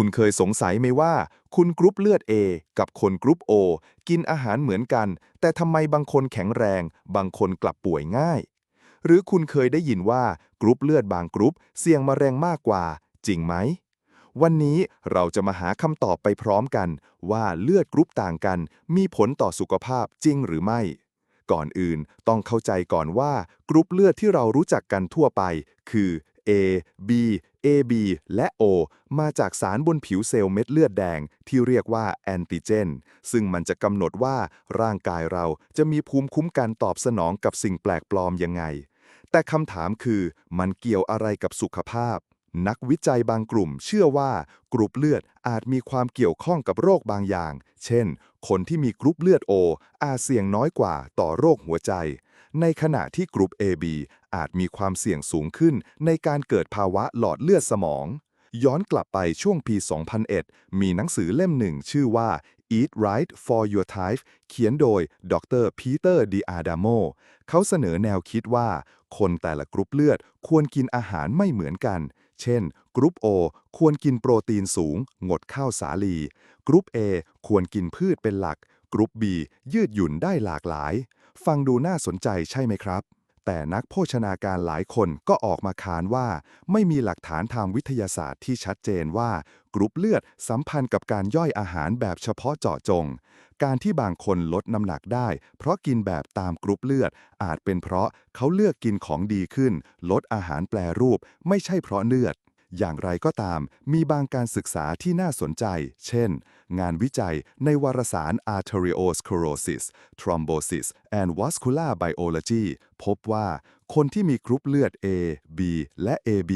คุณเคยสงสัยไหมว่า คุณกรุ๊ปเลือด A กับคนกรุ๊ป O กินอาหารเหมือนกัน แต่ทำไมบางคนแข็งแรง บางคนกลับป่วยง่าย หรือคุณเคยได้ยินว่ากรุ๊ปเลือดบางกรุ๊ปเสี่ยงมะเร็งมากกว่า จริงไหม วันนี้เราจะมาหาคำตอบไปพร้อมกัน ว่าเลือดกรุ๊ปต่างกัน มีผลต่อสุขภาพจริงหรือไม่ ก่อนอื่นต้องเข้าใจก่อนว่ากรุ๊ปเลือดที่เรารู้จักกันทั่วไป คือ A B AB และ O มาจากสารบนผิวเซลล์เม็ดเลือดแดงที่เรียกว่าแอนติเจน ซึ่งมันจะกำหนดว่าร่างกายเราจะมีภูมิคุ้มกันตอบสนองกับสิ่งแปลกปลอมยังไง แต่คำถามคือมันเกี่ยวอะไรกับสุขภาพ นักวิจัยบางกลุ่มเชื่อว่ากรุ๊ปเลือดอาจมีความเกี่ยวข้องกับโรคบางอย่าง เช่น คนที่มีกรุ๊ปเลือด O อาจเสี่ยงน้อยกว่าต่อโรคหัวใจ ในขณะที่กรุ๊ป AB อาจมีความเสี่ยงสูงขึ้นในการเกิดภาวะหลอดเลือดสมอง ย้อนกลับไปช่วงปี 2001 มีหนังสือเล่มหนึ่งชื่อว่า Eat Right for Your Type เขียนโดยดรพีเตอร์ดิอาดาโมเขาเสนอแนวคิดว่า คนแต่ละกรุ๊ปเลือดควรกินอาหารไม่เหมือนกัน เช่น กรุ๊ป O ควรกินโปรตีนสูง งดข้าวสาลี กรุ๊ป A ควรกินพืชเป็นหลัก กรุ๊ป B ยืดหยุ่นได้หลากหลาย ฟังดูน่าสนใจใช่ไหมครับ แต่นักโภชนาการหลายคนก็ออกมาค้านว่า ไม่มีหลักฐานทางวิทยาศาสตร์ที่ชัดเจนว่ากรุ๊ปเลือดสัมพันธ์กับการย่อยอาหารแบบเฉพาะเจาะจง การที่บางคนลดน้ำหนักได้ เพราะกินแบบตามกรุ๊ปเลือด อาจเป็นเพราะเขาเลือกกินของดีขึ้น ลดอาหารแปรรูป ไม่ใช่เพราะเลือดอย่างไรก็ตาม มีบางการศึกษาที่น่าสนใจ เช่น งานวิจัยในวารสาร Arteriosclerosis Thrombosis and Vascular Biology พบว่าคนที่มีกรุ๊ปเลือด A B และ AB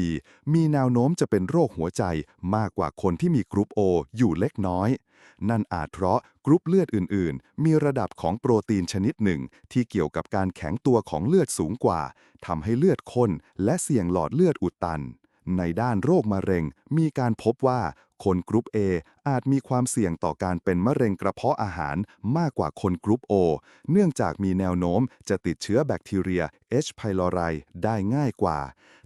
มีแนวโน้มจะเป็นโรคหัวใจมากกว่าคนที่มีกรุ๊ป O อยู่เล็กน้อย นั่นอาจเพราะกรุ๊ปเลือดอื่น ๆ มีระดับของโปรตีนชนิดหนึ่ง ที่เกี่ยวกับการแข็งตัวของเลือดสูงกว่าทำให้เลือดข้นและเสี่ยงหลอดเลือดอุดตัน ในด้านโรคมะเร็ง มีการพบว่าคนกรุ๊ป A อาจมีความเสี่ยงต่อการเป็นมะเร็งกระเพาะอาหารมากกว่าคนกรุ๊ป O เนื่องจากมีแนวโน้มจะติดเชื้อแบคทีเรีย H. pylori ได้ง่ายกว่า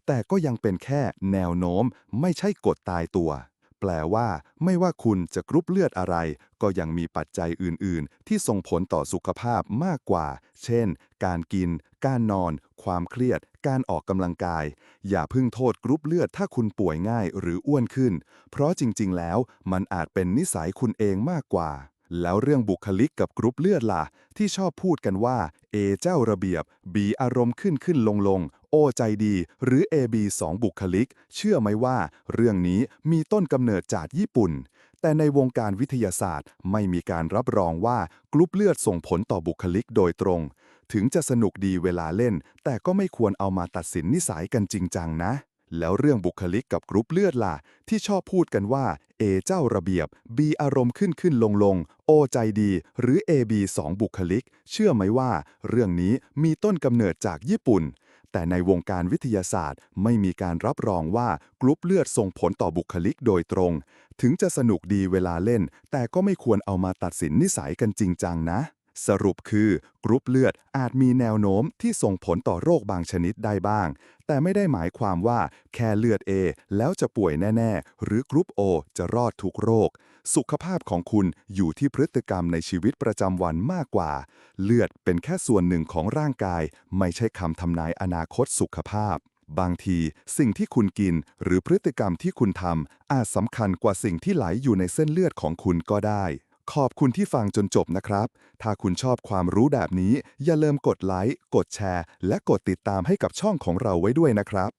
แต่ก็ยังเป็นแค่แนวโน้มไม่ใช่กฎตายตัว แปลว่าไม่ว่าคุณจะกรุ๊ปเลือดอะไร ก็ยังมีปัจจัยอื่น ๆ ที่ส่งผลต่อสุขภาพมากกว่า เช่น การกิน การนอน ความเครียด การออกกำลังกาย อย่าพึ่งโทษกรุ๊ปเลือดถ้าคุณป่วยง่ายหรืออ้วนขึ้น เพราะจริง ๆ แล้วมันอาจเป็นนิสัยคุณเองมากกว่า แล้วเรื่องบุคลิกกับกรุ๊ปเลือดล่ะ ที่ชอบพูดกันว่า A เจ้าระเบียบ B อารมณ์ขึ้นขึ้นลงลง O ใจดี หรือ AB สองบุคลิก เชื่อไหมว่า เรื่องนี้มีต้นกำเนิดจากญี่ปุ่น แต่ในวงการวิทยาศาสตร์ ไม่มีการรับรองว่ากรุ๊ปเลือดส่งผลต่อบุคลิกโดยตรง ถึงจะสนุกดีเวลาเล่น แต่ก็ไม่ควรเอามาตัดสินนิสัยกันจริงจังนะ แล้วเรื่องบุคลิกกับกรุ๊ปเลือดล่ะ ที่ชอบพูดกันว่า A เจ้าระเบียบ B อารมณ์ขึ้นขึ้นลงลง O ใจดี หรือ AB สองบุคลิก เชื่อไหมว่า เรื่องนี้มีต้นกำเนิดจากญี่ปุ่น แต่ในวงการวิทยาศาสตร์ ไม่มีการรับรองว่ากรุ๊ปเลือดส่งผลต่อบุคลิกโดยตรง ถึงจะสนุกดีเวลาเล่น แต่ก็ไม่ควรเอามาตัดสินนิสัยกันจริงจังนะ สรุปคือกรุ๊ปเลือดอาจมีแนวโน้มที่ส่งผลต่อโรคบางชนิดได้บ้าง แต่ไม่ได้หมายความว่าแค่เลือด A แล้วจะป่วยแน่ ๆ หรือกรุ๊ป O จะรอดทุกโรค สุขภาพของคุณอยู่ที่พฤติกรรมในชีวิตประจำวันมากกว่า เลือดเป็นแค่ส่วนหนึ่งของร่างกาย ไม่ใช่คำทำนายอนาคตสุขภาพบางทีสิ่งที่คุณกินหรือพฤติกรรมที่คุณทำอาจสำคัญกว่าสิ่งที่ไหลอยู่ในเส้นเลือดของคุณก็ได้ ขอบคุณที่ฟังจนจบนะครับ ถ้าคุณชอบความรู้แบบนี้ อย่าลืมกดไลค์ กดแชร์ และกดติดตามให้กับช่องของเราไว้ด้วยนะครับ